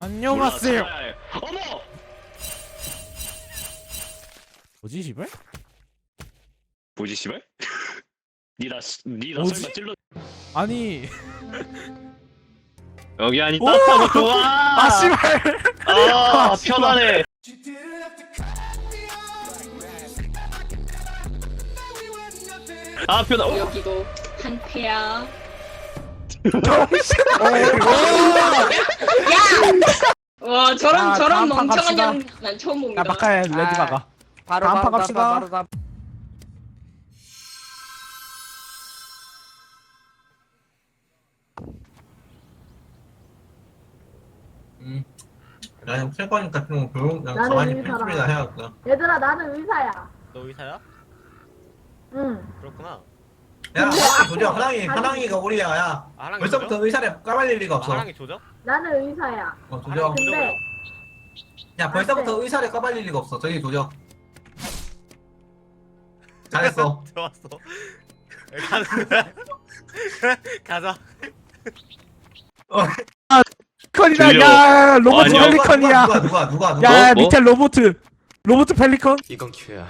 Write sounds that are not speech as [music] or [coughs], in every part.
안녕하세요. 어머! 뭐지 씨발? 뭐지 씨발? [laughs] 니나 씨- 니나 뭐지? 설마 찔러 아니 여기 아니 오! 따뜻하고 좋아. 아 씨발. 아 편하네. 아 편하. 어? 여기도 한패야. 와 저런 아, 저런 다음 판 멍청한 갑시다. 년난 처음 봅니다. 야 바카야 레드 바가. 바로 다음 판 바로 갑시다. 바로 바로 음. 나는 철권 같은 거 조용 그냥 나는 가만히 살아. 편집이나 해야겠다. 얘들아 나는 의사야. 너 의사야? 응. 그렇구나. 야, 하랑이 조져. 하랑이. 하랑이가 우리야. 야, 아, 하랑이 벌써부터? 의사를 까발릴 리가 아, 없어. 하랑이 조져? 나는 의사야. 어, 하랑이 조져. 근데 야, 벌써부터 의사를 까발릴 리가 없어. 저기 조져. 잘했어. [laughs] 좋았어. 가는 거야? 가자. [laughs] 펠리컨이다. 들려. 야 로봇 아니요. 펠리컨이야. 누가, 누가, 누가, 누가. 야 뭐? 밑에 로봇 로봇 펠리컨. 이건 기회야.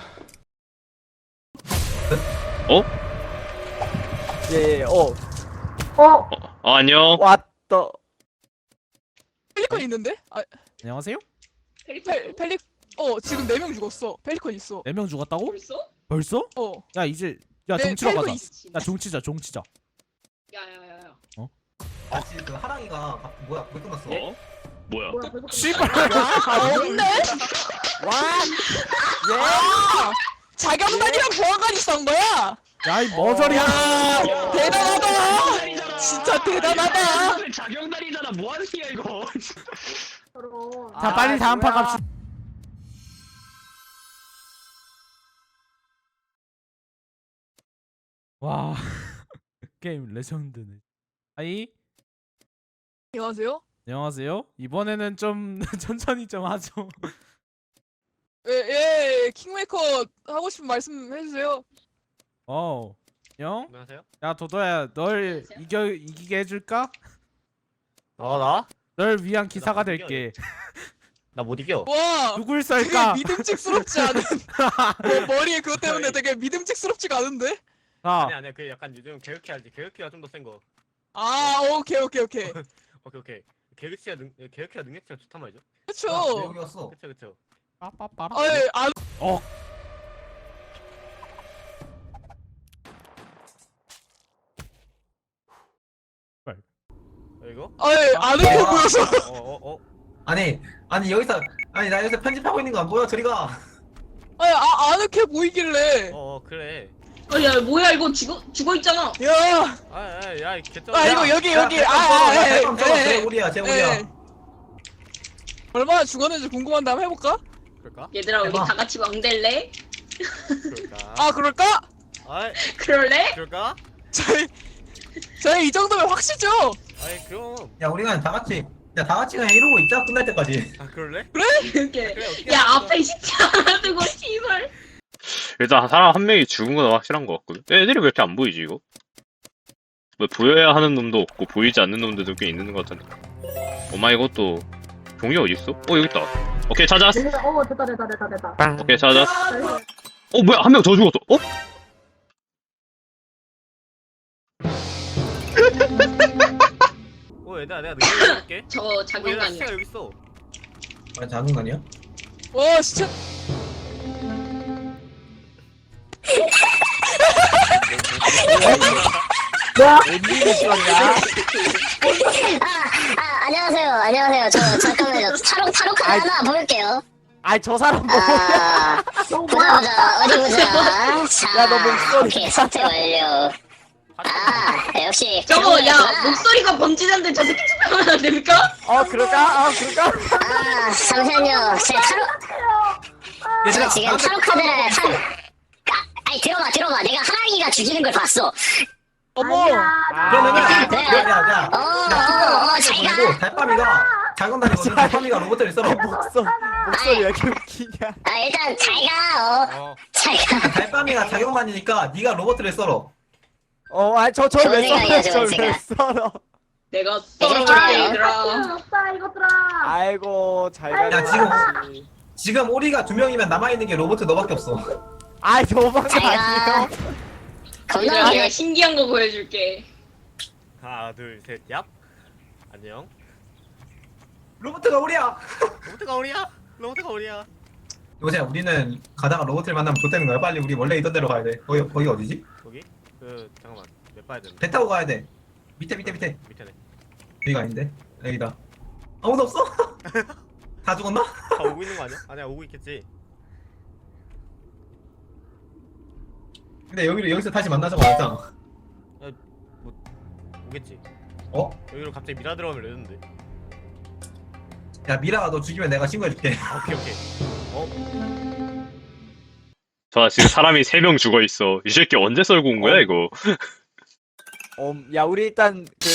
예, 어. 어 어, 안녕. 왔다. 펠리컨 있는데? 아, 안녕하세요. 펠, 펠리, 어, 지금 4명 죽었어. 펠리컨 있어. 네 명 죽었다고? 벌써? 벌써? 어. 야 이제 야 네, 종치러 펠리컨 가자. 있- 야 종치자 종치자. 야야야야. 아, 지금 그 하랑이가, 가- 뭐야, 왜 끝났어? 어? 뭐야? 뭐야 벌써 씨발. 아, 없네? 와! 야! 자경단이랑 보안관이 있었던 거야? 야이 머저리야. 대단하다! 진짜 대단하다! 자경단이잖아. 뭐 하는 거야 이거? 저런. 자 빨리 다음 판. 갑시다. 와 [laughs] 게임 레전드네. 아이 안녕하세요? 안녕하세요. 이번에는 좀 [laughs] 천천히 좀 하죠. 예, 예, 킹메이커 하고 싶은 말씀 해주세요. 어, 영? 안녕하세요. 야 도도야, 널 안녕하세요. 이겨 이기게 해줄까? 어, 나? 널 위한 기사가 못 이겨, 될게. [laughs] 나 못 이겨. 와! 누굴 되게 썰까? 믿음직스럽지 않은 뭐, [laughs] 머리에 그것 때문에 되게 믿음직스럽지가 않은데? 자, 아니 아니야. 그 약간 요즘 개혁해 야지 개혁해가 좀 더 센 거. 아 오케이 오케이 오케이 [laughs] 오케이 오케이. 능 개혁해야 능력치가 좋단 말이죠. 그쵸 아, 여기였어. 그쵸 그쵸. 빠빠빠라. 아이 안 어. 이거? 아이 아는 게 보여서 어어 어. 아니, 아니, 여기서, 아니, 나 여기서 편집하고 있는 거 안 보여? 저리 가. 아이 아 아는 게 보이길래 어, 어 그래. 어 야 뭐야 이거 죽어 죽어 있잖아. 야 아야 개쩌. 아, 이거 여기, 야, 여기. 아, 아, 야, 에, 백점 썰어. 에, 제 우리야, 제 우리야. 에. 얼마나 죽었는지 궁금한데 한번 해볼까? 그럴까? 얘들아 우리 해봐. 다 같이 왕될래? 그럴까? [laughs] 아 그럴까? 아이 그럴래? 그럴까? 저희 저희 이 정도면 확실죠? 아이 그럼. 야, 우리 그냥 다 같이, 야, 다 같이 그냥 이러고 있자, 끝날 때까지. 아 그럴래? 이렇게. 그래 어떻게 야 앞에 십자 하나 두고 씨발. 일단 사람 한 명이 죽은 건 확실한 것 같거든. 애들이 왜 이렇게 안 보이지 이거? 뭐 보여야 하는 놈도 없고 보이지 않는 놈들도 꽤 있는 것 같은데. 엄마 이것도 종이 어디 있어? 어 여기 있다. 오케이 찾았어. 얘들아 어 됐다 됐다 됐다 됐다. 오케이 찾았어. 아, 어 뭐야 한 명 더 죽었어. 어? [laughs] 어 얘들아 내가 능력 해볼게. [coughs] 저 어 얘들아 자경단이야. 시체가 여기 있어. 아, 작은 거 아니야? 와 진짜 아, 안녕하세요. 안녕하세요. 저 잠깐만요. 타로 타로 카드 하나 보여줄게요. 아이 저 사람 뭐? 아, 보자 보자. 어디 보자. 자, 야, 너 목소리 오케이 선택 완료. 아, 역시. 저거 야 장난이구나. 목소리가 번지는데 저 새끼 투표하면 안 됩니까? 어 그럴까? 아 그럴까? 아, 잠시만요. 제 타로 얘들아, 지금 타로 카드를 한. 아, 아니 들어봐 들어봐. 내가 하랑이가 죽이는 걸 봤어. 어머. 그러면은, 네. 야, 야, 야. 어, 어, 어, 자기가. 그리고 달밤이가 작은 다리거든. 달밤이가 로봇을 썰어. 목소 목소리 왜 이렇게 웃기냐? 아, 일단 자기가 어, 어. 자기가. 달밤이가 자경단이니까 네가 로봇을 썰어. 어, 아니 저저왜 썰어? 저왜 생각. 썰어? 내가 아, 썰어볼게 얘들아 아, 없다 이것들아. 아이고 잘. 가라. 지금- 지금 오리가 두 명이면 남아있는 게 로버트 너밖에 없어. 아이 가. 아니에요. 얘들아 내가 신기한 거 보여줄게 하나 둘셋 얍. 안녕. 로버트가 오리야! 로봇가 우리야. 로봇가 우리야. 여보세요, 우리는 가다가 로버트를 만나면 좋다는 거야. 빨리 우리 원래 있던 데로 가야 돼. 거기, 거기 어디지? 거기? 그 잠깐만. 몇 봐야 되는데? 배 타고 가야 돼. 밑에, 밑에, 밑에. 밑에네. 여기가 아닌데? 여기다. 아무도 없어? [laughs] 다 죽었나? 다 오고 있는 거 아니야? 아니야 오고 있겠지. 근데 여기를 여기서 다시 만나자고 안 했잖아. 오겠지. 어? 여기로 갑자기 미라 들어가면 레전드. 야, 미라가 너 죽이면 내가 신고해줄게. 아, 오케이 오케이. 어? 저 지금 사람이 3명 죽어 있어. 이 새끼 언제 썰고 온 거야, 이거? 음, 야 우리 일단 그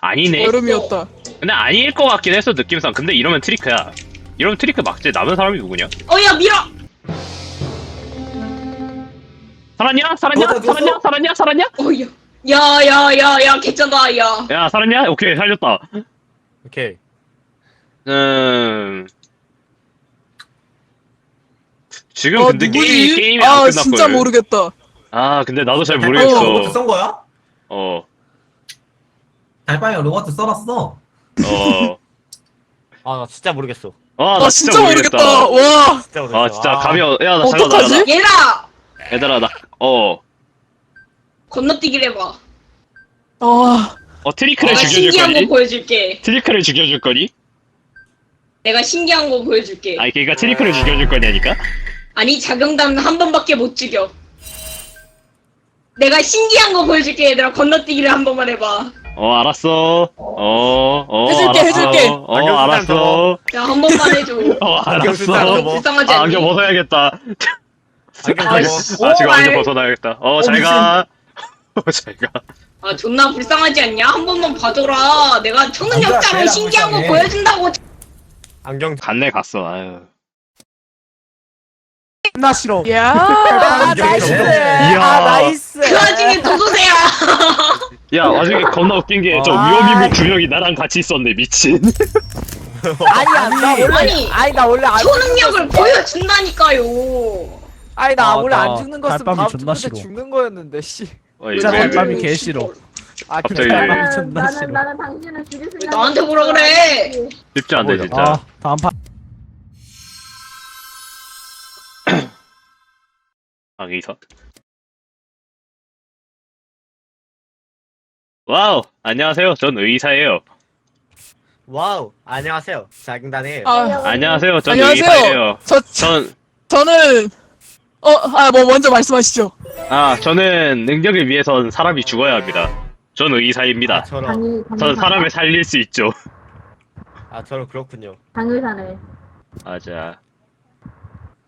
아니네. 여름이었다. 근데 아닐 것 같긴 했어, 느낌상. 근데 이러면 트리크야. 이러면 트리크 막지. 남은 사람이 누구냐? 어야 밀어 살았냐? 살았냐? 어, 나 누웠어? 살았냐? 살았냐? 살았냐? 어야 야야야야 괜찮아 야 야, 살았냐? 오케이, 살렸다. 오케이. 음. 지금 어 근데 누구지? 게임이, 게임 이 안 아 끝났거든. 진짜 모르겠다. 아, 근데 나도 잘 로버트 모르겠어. 쏜 거야? 어, 달빵이가 로버트 썰었어. 어. 아나 진짜 모르겠어. 아, 아 나 진짜 모르겠다. 와. 진짜 모르겠어. 아, 진짜 감이, 어- 야, 나 잠깐, 나, 어떡하지? 나, 얘들아 얘들아, 나, 어. 건너뛰기를 해봐 아 어, 트리크를 내가 죽여줄 신기한 거 거니? 보여줄게 트리크를 죽여줄 거니? 내가 신기한 거 보여줄게 아니, 그니까 트리크를 죽여줄 거냐니까? 아니 자경단 한 번밖에 못 죽여 내가 신기한 거 보여줄게 얘들아 건너뛰기를 한 번만 해봐 어, 알았어. 어, 어, 해줄게, 알았어. 해줄게. 어, 안경 알았어. 자한 번만 해줘 어, 안경 알았어. 접어. 불쌍하지 아, 않니? 안경 벗어야겠다. 안경 아, 접어. 씨. 아, 지금 안경 오발. 벗어놔야겠다. 어, 잘 가. 어, 잘 가. 아 존나 불쌍하지 않냐? 한 번만 봐줘라 내가 초능력자로 신기한 거 불쌍해. 보여준다고 안경 갔네, 갔어. 아유. 나 싫어. 야. [laughs] 아 나이스. 이야. 아 나이스. 그 와중에 도도새야 [laughs] 야, 나중에 겁나 웃긴 게, 저 아. 위험인물 두 명이 나랑 같이 있었네, 미친. [laughs] 아니야 나 원래 아니, 아니 나 원래 안 초능력을 보여준다니까요 아니 나 아, 원래 나 안 죽는 거였으면 달밤이 다음 존나 싫어. 죽는 거였는데 씨. 어, 진짜 왜, 왜, 달밤이 왜. 개 싫어. 아 갑자기. 괜찮아. 나는 존나 나는 싫어. 나는 당신을 죽일 생각. 나한테 뭐라 그래? 쉽지 않네, 진짜. 아 다음 판. [clears throat] 여기서. 와우! 안녕하세요. 전 의사예요. 와우. 안녕하세요. 자경단이에요. 아 안녕하세요. 전 안녕하세요. 의사예요. 저 전, 저는 어 아 뭐 먼저 말씀하시죠. 아, 저는 능력을 위해선 사람이 죽어야 합니다. 전 의사입니다. 아, 저런. 당이 전 사람을 살릴 수 있죠. 아 저런 그렇군요. 당의사네. 맞아.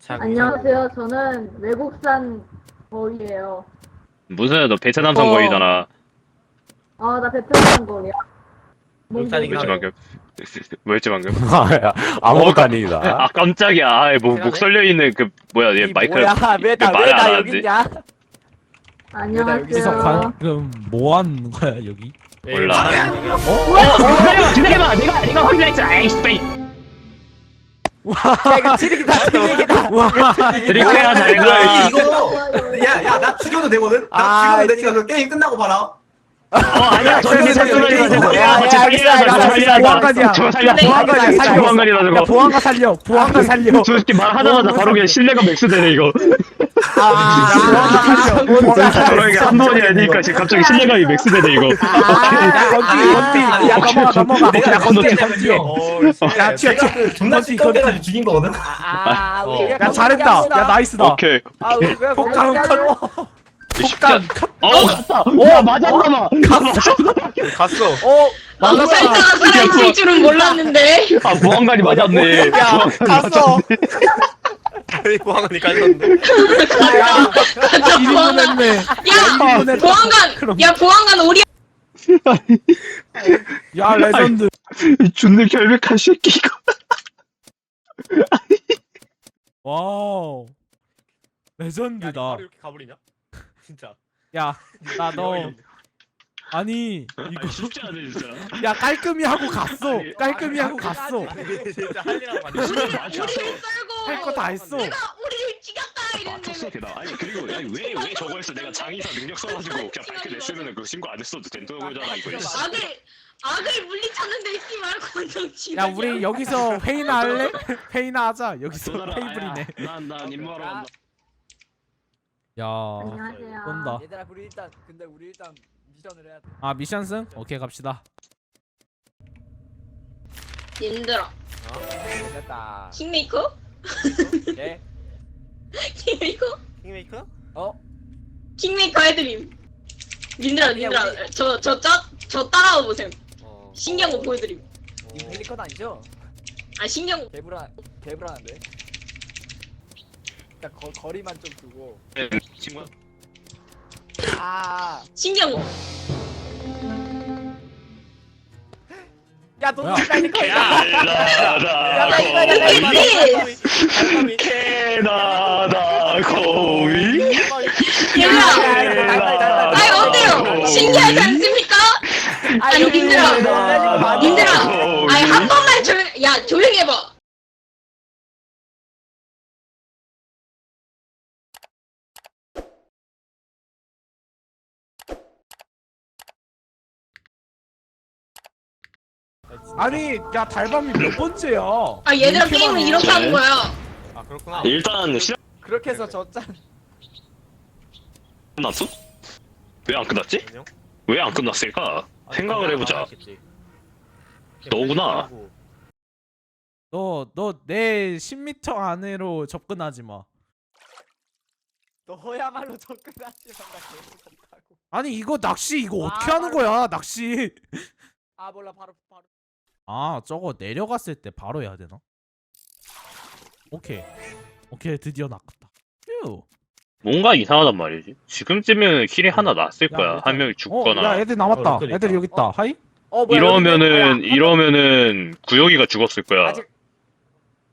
자, 안녕하세요. 저는 외국산 거위예요. 무슨, 너 베트남 어. 선거이잖아. 아 나 베트남 거위야. 하네. 방금? [laughs] 뭐였지, 방금? [laughs] 아무것도 아닙니다. 아, 깜짝이야. 아, 뭐, 목 설려 있는 그, 뭐야, 얘이 마이크. 뭐야 그 말을 안 왜나왜나 하는데. 여기 있냐? 여기서 안녕하세요. 방금 뭐 하는 거야 여기? 예, 몰라. 아니야. 기다려봐, 기다려봐. 내가, 내가 확인했어. 아이씨, 빼. 야 이거 트릭이다 트릭이다. 드링크야, 잘 가. 이거, 야, 야, 나 죽여도 되거든? 나 아, 죽여도 되니까 그 게임 끝나고 봐라. 어, 아니야, 저기 저기. 보안관이야. 저거. 보안관 살려. 보안관 살려. 저 새끼 말 하자마자 바로 그냥 신뢰가 맥스되네, 이거. 아 보안관 저러니까 살려. 한 번이 아니니까 지금 갑자기 신뢰감이 맥스되네, 이거. 야 건띠 건띠. 야 넘어가. 내가 야 건띠 건띠 건띠. 어, 야 튀어 튀어. 내가 존나 건띠 시끄럽게가지고 건띠. 죽인 거거든? 아 어. 우리 야 잘했다. 야 나이스다. 오케이. 아 폭탄 컷. 폭탄 컷. 어, 갔다. 와, 맞았나봐. [laughs] 갔어. 어안 살다가 살아있을 줄은 몰랐는데 아, 보안관이 맞았네. 야, 갔어. 보안관이 깔렸는데. 일인분 보안관. 야. 보안관 그럼. 야 보안관 우리 야 레전드. 준늘 결백한 새끼, 이거. 와우. 야, 레전드다. 이렇게 가버리냐? 진짜. 야, 나 [laughs] 너 아니 이거 쉽지 않네 진짜. 야 깔끔히 하고 갔어. 깔끔히 하고 갔어. 진짜 할 일하고 많이 우리를 맞아. 썰고 할거다 했어. 내가 우리를 죽였다 아, 이랬는데 쳤어 게다. 아니 그리고 아니 왜왜 저거 했어? 내가 [laughs] 장의사 능력 써가지고 그냥 밝혀냈으면은 그 신고 안 했어도 된다는 거잖아 이거. 악을 악을 물리쳤는데 씨발 권정 치야 우리 여기서 회의나 할래? [laughs] 회의나 하자. 여기서 테이블이네. 아야, 난, 난 임무하러 간다. 야. 안녕하세요. 쏜다. 얘들아 우리 일단 근데 우리 일단 미션을 해야 돼. 아 미션 승? 오케이 갑시다. 얘들아 됐다. 킹메이커? 예? [laughs] 킹메이커? 킹메이커? 어? 킹메이커 해드림 님들아 님들아 저저 저 따라와 보세요 어. 신기한 거 보여드림 이 펠리컨 아니죠? 아 신기한 거 개불안 개불안한데. 일단 거, 거리만 좀 두고. 친구. 아. 신기한 거야돈 뭐야? 펠리컨. 오케이 캐나다 거위. 얘들아 아이 어때요? 신기하지 않습니까? 아니 님들아 님들아 아니 한 번만 조용 야 조용히 해봐 아니 야 달밤이 몇 번째야? 아 얘들아 이렇게 게임은 많아. 이렇게 하는 거야 아 그렇구나. 일단 시작 그렇게 해서 졌잖아. 끝났어? 왜 안 끝났지? 안녕? 왜 안 끝났을까? 아, 생각을 해보자. 너구나. 그리고 너너내 10m 안으로 접근하지 마. 너야말로 나 개무섭다고. 아니 이거 낚시 이거 아, 어떻게 하는 바로- 거야 낚시? 아 몰라 바로 바로. 아 저거 내려갔을 때 바로 해야 되나? 오케이 오케이 드디어 낚았다. 휴. 뭔가 이상하단 말이지. 지금쯤은 킬이 하나 났을 야, 거야. 일단- 한 명이 어, 죽거나. 야 애들 남았다. 어, 그러니까. 애들 여기 있다. 어. 하이? 어 뭐야, 이러면은 여기 있네. 이러면은 구역이가 죽었을 거야. 아직.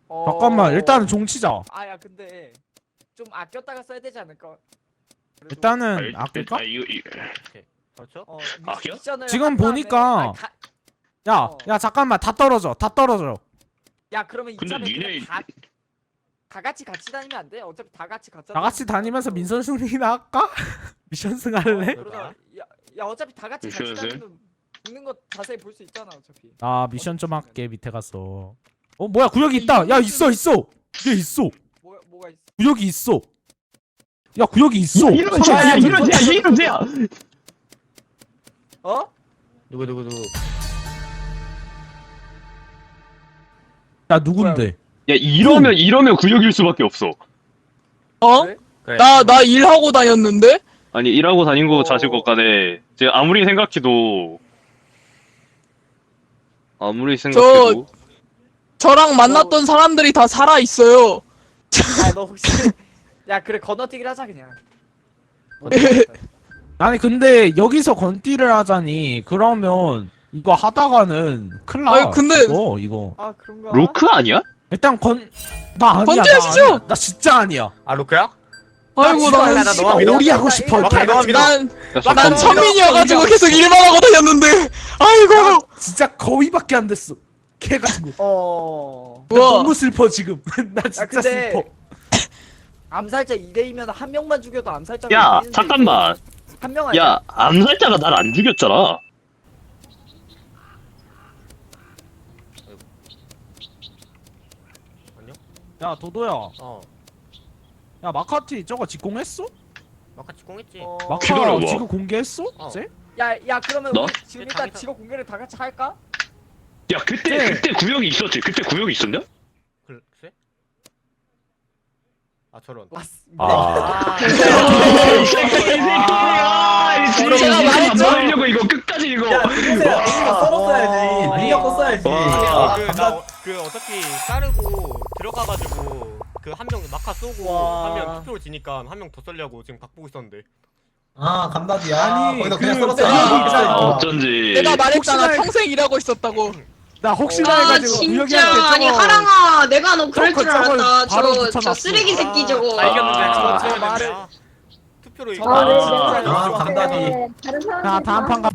어... 잠깐만 일단은 종 치자. 아야 근데 좀 아꼈다가 써야 되지 않을까? 그래도- 일단은 아, 아낄까? 아, 이거 이 그렇죠? 어, 아껴? 미션을 지금 보니까 아니, 가- 야, 어. 야 잠깐만 다 떨어져, 다 떨어져. 야 그러면 근데 이참에 그냥 니네- 다, 다 같이 같이 다니면 안 돼? 어차피 다 같이 갔잖아. 다 같이 다니면서 민선 승리나 할까? [laughs] 미션 승 할래? 그러자 야, 야 어차피 다 같이 같이? 다니면 죽는 거 자세히 볼 수 있잖아 어차피. 아 미션 좀 할게 밑에 가서. 어 뭐야 구역이 있다. 야 있어 있어. 얘 있어. 뭐 뭐가 있어? 구역이 있어. 야 구역이 있어. 이런 죄야, 이런 죄야, 이런 죄야. 어? 누구 누구 누구? 야 누군데? 야 이러면 이러면 구역일 수밖에 없어. 어? 그래? 그래. 나나 일하고 다녔는데? 아니 일하고 다닌 거 어. 자시고 간에 제가 아무리 생각해도 아무리 생각해도 저랑 만났던 사람들이 다 살아 있어요. 야너 혹시 야 그래 건너뛰기를 하자 그냥. [laughs] 아니 근데 여기서 건띠를 하자니 그러면 이거 하다가는 큰일 나. 아니, 근데- 이거 이거. 아 그런가? 로크 아니야? 일단 건. 나 아니야. 나 건띠하시죠? 아니야. 나 진짜 아니야. 아 로크야? 아이고 나나 믿어? 오리 하고 싶어. 나 개같은 너만 거. 믿어? 난, 야, 난 잠깐만. 천민이어가지고 계속 일만 하고 다녔는데. 아이고. 나 진짜 거의밖에 안 됐어. 개 같은 거. 어. 나 우와. 너무 슬퍼 지금. [laughs] 나 진짜 근데- 슬퍼. 암살자 2대이면 한 명만 죽여도 암살자가 야 잠깐만. 한명 아니야? 야 암살자가 날 안 죽였잖아. 안녕? 야 도도야. 어. 야 마카티 저거 직공했어? 아까 직공했지. 어... 마카 기다려봐. 지금 공개했어? 어. 야, 야 그러면 너? 우리 지금 일단 당연히 직업 공개를 다 같이 할까? 야 그때 네. 그때 구역이 있었지. 그때 구역이 있었냐? 글쎄? 아 저런. 아. [laughs] 이 새끼야! 제가 말했죠? 하려고 이거 끝까지 이거. 야, 누구세요? 누가 썰었어야지. 니가 껐어야지. 와. 아, 그, 나, 그 어차피 자르고 들어가가지고 그 한명 마카 쏘고 와. 한 명 투표로 지니까 한 명 더 썰려고 지금 각 보고 있었는데. 아, 감사지야. 아니, 거기다 그냥 그- 썰었어야 아, 아, 어쩐지. 내가 말했잖아. 혹시나- 평생 일하고 있었다고. 나 혹시나 아 해가지고 진짜 아니 저거 하랑아 내가 너 그럴 줄 저걸 알았다 바로 저, 저 붙여놨어. 쓰레기 새끼 저거 아, 알겠는데 아. 아, 제 말을- 말을 투표로 아, 네, 네. 아. 네, 다른 사람들 자 다음 판 가.